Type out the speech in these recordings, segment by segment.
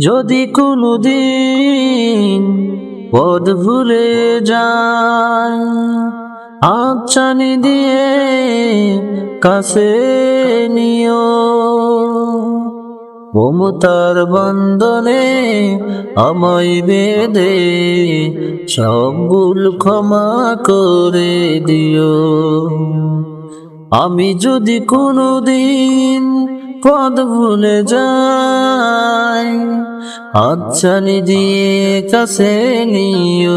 যদি কোনোদিন পদ ভুলে যায় আচ্ছানি দিয়ে কাছে নিও। মমতার বন্ধনে আমায় বেদে সব ভুল ক্ষমা করে দিও। আমি যদি কোনোদিন পদ ভুলে যাই আচ্ছানি দিয়ে কাছে নিও।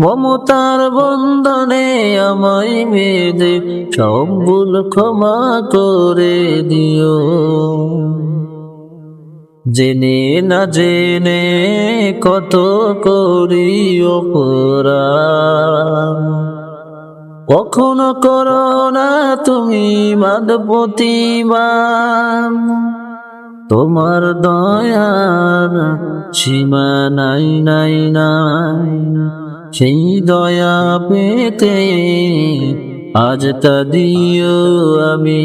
মমতার বন্ধনে আমায় মেদে সব ভুল ক্ষমা করে দিও। জেনে না জেনে কত করি অপরাধ। কখনো করো না তুমি মাদপতিবান তোমার দয়ার সীমা নাই নাই নাই। সেই দয়া পেতে আজ তা দিও আমি।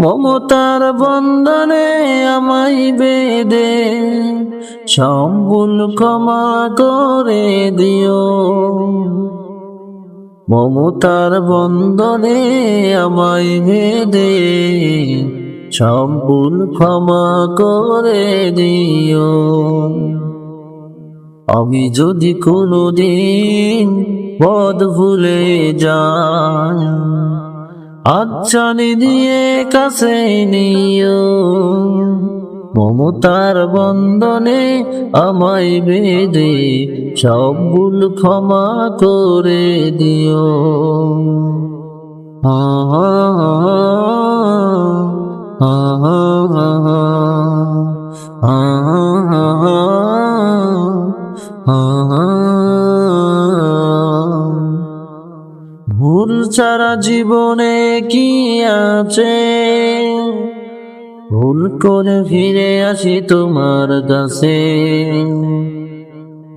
মমতার বন্ধনে আমায় বেদে সম্বুল ক্ষমা করে দিও। মমতার বন্ধনে আমায় ভেদে সম্পূর্ণ ক্ষমা করে দিও। আমি যদি কোনো দিন পদ ভুলে যাই আচ্ছানি দিয়ে কাছে নিও। মমতার বন্ধনে আমায় বেদে সব ভুল ক্ষমা করে দিও। আ ভুল ছাড়া জীবনে কি আছে? ভুল করে ফিরে আসি তোমার কাছে।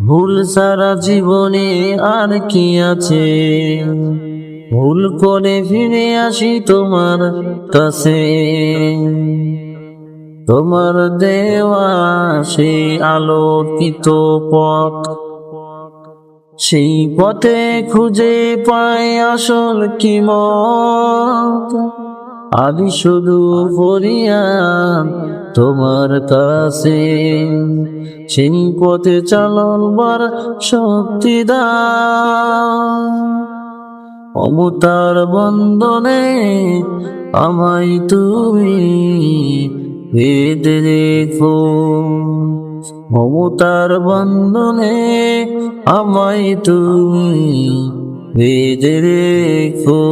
ভুল সারা জীবনে আর কি আছে? ভুল করে ফিরে আসি তোমার কাছে। তোমার দেওয়া সেই আলোকিত পথ, সেই পথে খুঁজে পাই আসল কি আমি শুধু ফরিয়াদ তোমার কাছে, সেই পথে চালবার শক্তি দাও। অমতার বন্ধনে আমায় তুমি বেঁধে রেখো। মমতার বন্ধনে আমায় তুমি বেঁধে রেখো।